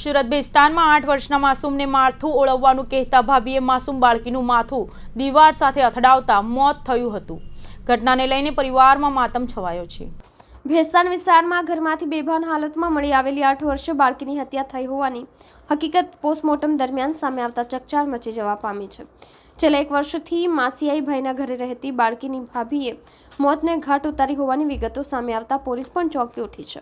સુરત બેસ્તાનમાં આઠ વર્ષના માસૂમને માથું ઓળવવાનું કહેતા ભાભીએ માસૂમ બાળકીનું માથું દીવાર સાથે અથડાવતા મોત થયું હતું. ઘટનાને લઈને પરિવારમાં માતમ છવાયો છે. ભેસ્તાન વિસ્તારમાં ઘરમાંથી બેભાન હાલતમાં મળી આવેલી આઠ વર્ષીય બાળકીની હત્યા થઈ હોવાની હકીકત પોસ્ટમોર્ટમ દરમિયાન સામે આવતા ચકચાર મચી જવા પામી છે. છેલ્લા એક વર્ષથી માસિયાઈ ભાઈના ઘરે રહેતી બાળકીની ભાભીએ મોતને ઘાટ ઉતારી હોવાની વિગતો સામે આવતા પોલીસ પણ ચોંકી ઉઠી છે.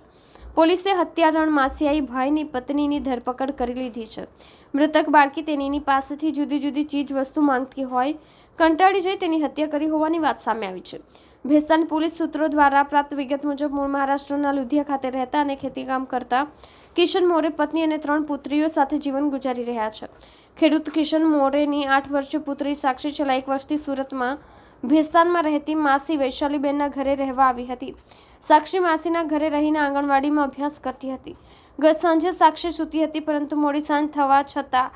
પોલીસે હત્યારણ માસિયાઈ ભાઈની પત્નીની ધરપકડ કરી લીધી છે. મૃતક બાળકી તેણીની પાસેથી જુદી જુદી ચીજ વસ્તુ માંગતી હોય, કંટાળી જઈ તેની હત્યા કરી હોવાની વાત સામે આવી છે. ભેસ્તાન પોલીસ સૂત્રો દ્વારા પ્રાપ્ત વિગત મુજબ મૂળ મહારાષ્ટ્રના લુધિયા ખાતે રહેતા અને ખેતીકામ કરતા કિશન મોરે પત્ની અને ત્રણ પુત્રીઓ સાથે જીવન ગુજારી રહ્યા છે. ખેડૂત કિશન મોરેની આઠ વર્ષીય પુત્રી સાક્ષી છેલ્લા એક વર્ષથી સુરતમાં ભેસ્તાનમાં રહેતી માસી વૈશાલીબેનના ઘરે રહેવા આવી હતી. સાક્ષી માસીના ઘરે રહીને આંગણવાડીમાં અભ્યાસ કરતી હતી. ગત સાંજે સાક્ષી સૂતી હતી, પરંતુ મોડી સાંજ થવા છતાં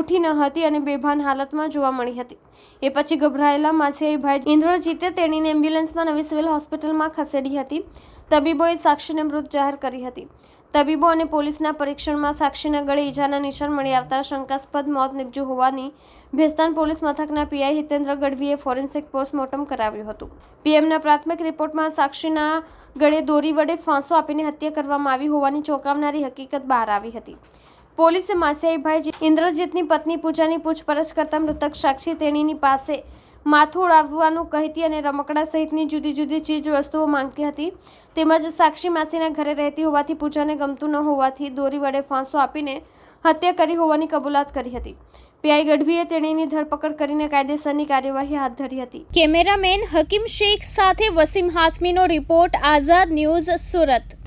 ઉઠી ન હતી અને બેભાન હાલતમાં જોવા મળી હતી. એ પછી ગભરાયેલા માસીયાઈ ભાઈ ઇન્દ્રજીતે તેણીને એમ્બ્યુલન્સમાં નવી સિવિલ હોસ્પિટલમાં ખસેડી હતી. તબીબોએ સાક્ષીને મૃત જાહેર કરી હતી. તબીબો અને પોલીસના પરીક્ષણમાં સાક્ષીના ગળે ઈજાના નિશાન મળી આવતા શંકાસ્પદ મોત નીપજ્યું હોવાની ભેસ્તાન પોલીસ મથકના પીઆઈ હિતેન્દ્ર ગઢવીએ ફોરેન્સિક પોસ્ટમોર્ટમ કરાવ્યું હતું. પીએમના પ્રાથમિક રિપોર્ટમાં સાક્ષીના ગળે દોરી વડે ફાંસો આપીને હત્યા કરવામાં આવી હોવાની ચોંકાવનારી હકીકત બહાર આવી હતી. પોલીસે માસિયાઈભાઈ ઇન્દ્રજીતની પત્ની પૂજાની પૂછપરછ કરતા મૃતક સાક્ષી તેણીની પાસે માથું ઉડાવવાનું કહેતી અને રમકડા સહિતની જુદી જુદી ચીજ વસ્તુઓ માંગતી હતી. તેમજ સાક્ષી માસીના ઘરે રહેતી હોવાથી પૂજાને ગમતું ન હોવાથી દોરી વડે ફાંસો આપીને હત્યા કરી હોવાની કબૂલાત કરી હતી. પીઆઈ ગઢવીએ તેણીની ધરપકડ કરીને કાયદેસરની કાર્યવાહી હાથ ધરી હતી. કેમેરામેન હકીમ શેખ સાથે વસીમ હાસમીનો રિપોર્ટ આઝાદ ન્યૂઝ સુરત.